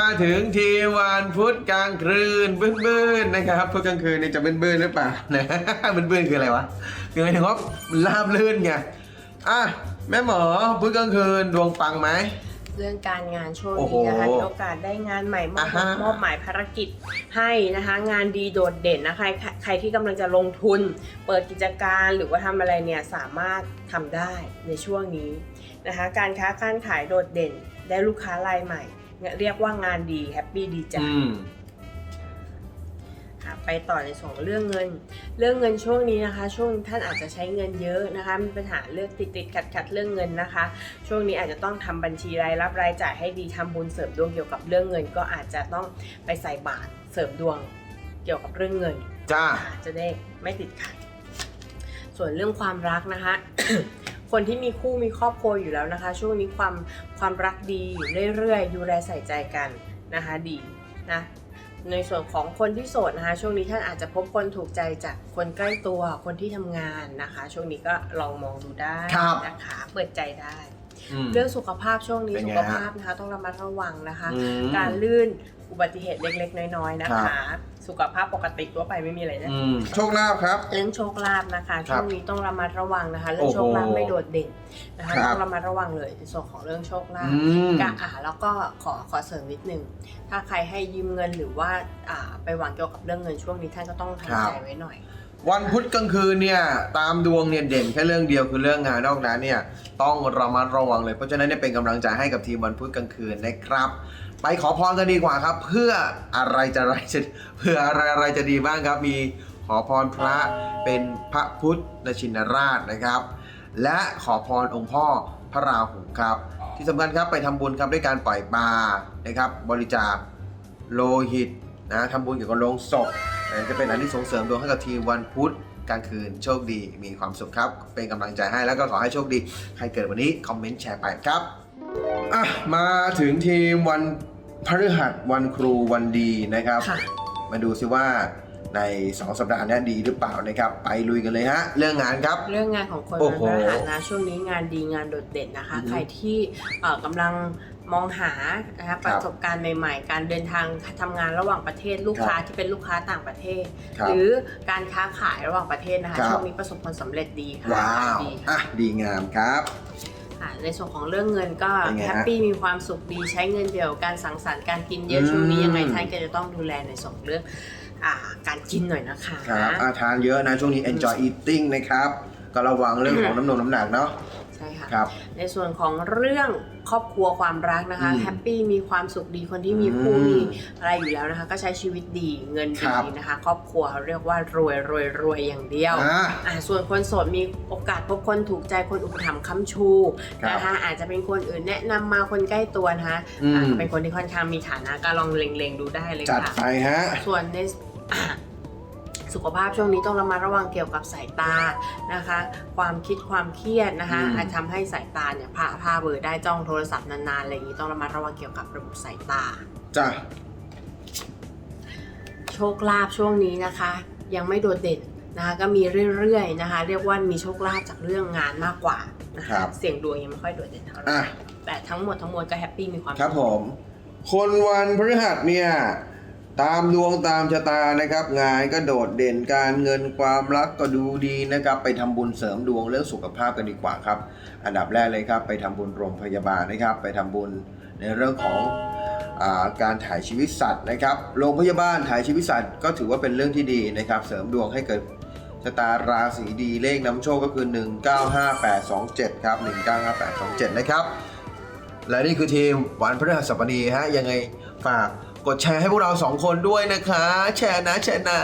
มาถึงทีมวันพุธกลางคืนบื้นๆนะครับพุธกลางคืนนี่จะบื้นๆหรือเปล่านะบื้นๆคืออะไรวะคือหมายถึงว่าลาบลื่นไงอะแม่หมอพุธกลางคืนดวงปังไหมเรื่องการงานช่วงโอ้โหนี้นะคะมีโอกาสได้งานใหม่มอบอ่าฮะมอบหมายภารกิจให้นะคะ งานดีโดดเด่นนะคะใครใครที่กำลังจะลงทุน เปิดกิจการหรือว่าทำอะไรเนี่ยสามารถทำได้ในช่วงนี้นะคะ การค้าการขายโดดเด่นได้ลูกค้ารายใหม่ เรียกว่างานดีแฮปปี้ดีใจอืมค่ะไปต่อในส่วนของเรื่องเงิน เรื่องเงินช่วงนี้นะคะ ช่วงท่านอาจจะใช้เงินเยอะนะคะ มีปัญหาเลือกติดติดขัดขัดๆเรื่องเงินนะคะ ช่วงนี้อาจจะต้องทำบัญชีรายรับรายจ่ายให้ดีทำบุญเสริมดวงเกี่ยวกับเรื่องเงิน ก็อาจจะต้องไปใส่บาตรเสริมดวงเกี่ยวกับเรื่องเงิน จ้าจะได้ไม่ติดขัด ส่วนเรื่องความรักนะคะ คนที่มีคู่มีครอบครัวอยู่แล้วนะคะ ช่วงนี้ความความรักดีอยู่เรื่อยๆดูแลใส่ใจกันนะคะดีนะในส่วนของคนที่โสดนะคะ ช่วงนี้ท่านอาจจะพบคนถูกใจจากคนใกล้ตัวคนที่ทำงานนะคะ ช่วงนี้ก็ลองมองดูได้ครับนะคะเปิดใจได้อืม เรื่องสุขภาพช่วงนี้เป็นสุไงขฮะภาพนะคะ ต้องระมัดระวังนะคะอืมการลื่นอุบัติเหตุเล็กๆ น้อยๆนะครัคะบสุขภาพปกติทั่วไปไม่มีอะไรนะอืมโชคลาภครับเรื่องโชคลาภนะคะครัช่บวงนี้ต้องระมัดระวังนะคะเรื่อโอ้งโหโชคลาภไม่โดดเด่นนะคะครับต้องระมัดระวังเลยในส่วนของเรื่องโชคลาภอืมกะอ่าแล้วก็ขอขอเสริมนิดนึงถ้าใครให้ยืมเงินหรือว่าอ่าไปหวังเกี่ยวกับเรื่องเงินช่วงนี้ท่านก็ต้องครัทำบใจไว้หน่อย วันพุธกลางคืนเนี่ยตามดวงเนี่ยเด่นแค่เรื่องเดียวคือเรื่องงานนอกนั้นเนี่ยต้องระมัดระวังเลยเพราะฉะนั้นเนี่ยเป็นกำลังใจให้กับทีมวันพุธกลางคืนนะครับ ไปขอพรกันดีกว่าครับ เพื่ออะไรจะอะไรจะเพื่ออะไรอะไรจะดีบ้างครับ มีขอพรพระเป็นพระพุทธชินราชนะครับ และขอพรองค์พ่อพระราหูครับ ที่สำคัญครับไปทำบุญครับด้วยการปล่อยปลานะครับ บริจาคโลหิตนะทำบุญเกี่ยวกับโลงศพ จะเป็นอันที่ส่งเสริมดวงให้กับทีมวันพุธกลางคืนโชคดีมีความสุขครับ เป็นกำลังใจให้แล้วก็ขอให้โชคดี ใครเกิดวันนี้คอมเมนต์แชร์ไปครับอะมาถึงทีมวันพฤหัสวันครูวันดีนะครับค่ะมาดูซิว่าใน 2 สัปดาห์นี้ดีหรือเปล่านะครับ ไปลุยกันเลยฮะ เรื่องงานครับ เรื่องงานของคนโอ้วันโหพฤหัสนะช่วงนี้งานดีงานโดดเด่นนะคะอือฮึใครที่เอ่อกำลัง มองหานะคะประสบการณ์ใหม่ ๆ การเดินทางทำงานระหว่างประเทศลูกค้าที่เป็นลูกค้าต่างประเทศครับหรือการค้าขายระหว่างประเทศนะคะครับช่วงนี้ประสบผลสำเร็จดีค่ะว้าวดีอะดีงามครับค่ะในส่วนของเรื่องเงินก็เป็นไงฮะแฮปปี้มีความสุขดีใช้เงินเดียวกับการสังสรรค์การกินเยอะอืมช่วงนี้ยังไงท่านก็จะต้องดูแลในส่วนของเรื่องอ่าการกินหน่อยนะคะครับอาทานเยอะนะช่วงนี้ enjoy eating นะครับก็ระวังเรื่องของน้ำนมน้ำหนักเนาะ ใช่ค่ะ ครับ ในส่วนของเรื่องครอบครัวความรักนะคะอืมแฮปปี้มีความสุขดีคนที่มีคู่อืมมีอะไรอยู่แล้วนะคะ ก็ใช้ชีวิตดีเงินครัดีบ นะคะ ครอบครัวเขาเรียกว่ารวยรวยรวยอย่างเดียว อ่า อ่าส่วนคนโสดมีโอกาสพบคนถูกใจคนอุปถัมภ์ค้ำชูครับนะคะอาจจะเป็นคนอื่นแนะนำมาคนใกล้ตัวนะคะอืม อ่าเป็นคนที่ค่อนข้างมีฐานะก็ลองเล็งๆดูได้เลยจัดค่ะ ไปฮะ ส่วนในอ่า สุขภาพช่วงนี้ต้องระมัดระวังเกี่ยวกับสายตานะคะ ความคิดความเครียดนะคะอืมอาจทำให้สายตาเนี่ยพาพาเบลอได้จ้องโทรศัพท์นานๆอะไรอย่างนี้ต้องระมัดระวังเกี่ยวกับระบบสายตาจ้ะโชคลาภช่วงนี้นะคะ ยังไม่โดดเด่นนะคะก็มีเรื่อยๆนะคะ เรียกว่ามีโชคลาภจากเรื่องงานมากกว่านะครัคะบเสียงดวงยังไม่ค่อยโดดเด่นเท่าไหร่อะแต่ทั้งหมดทั้งมวลก็แฮปปี้มีความครับสุขผม คนวันพฤหัสเนี่ย ตามดวงตามชะตานะครับ งานก็โดดเด่นการเงินความรักก็ดูดีนะครับ ไปทำบุญเสริมดวงเรื่องสุขภาพกันดีกว่าครับ อันดับแรกเลยครับ ไปทำบุญโรงพยาบาลนะครับ ไปทำบุญในเรื่องของอาการถ่ายชีวิตสัตว์นะครับโรงพยาบาลถ่ายชีวิตสัตว์ก็ถือว่าเป็นเรื่องที่ดีนะครับ เสริมดวงให้เกิดชะตาราศีดีเลขนำโชคก็คือ 195827 ครับ 195827 นะครับ และนี่คือทีมวันพฤหัสบดีฮะยังไงฝาก กดแชร์ให้พวกเราสองคนด้วยนะคะ แชร์นะแชร์นะ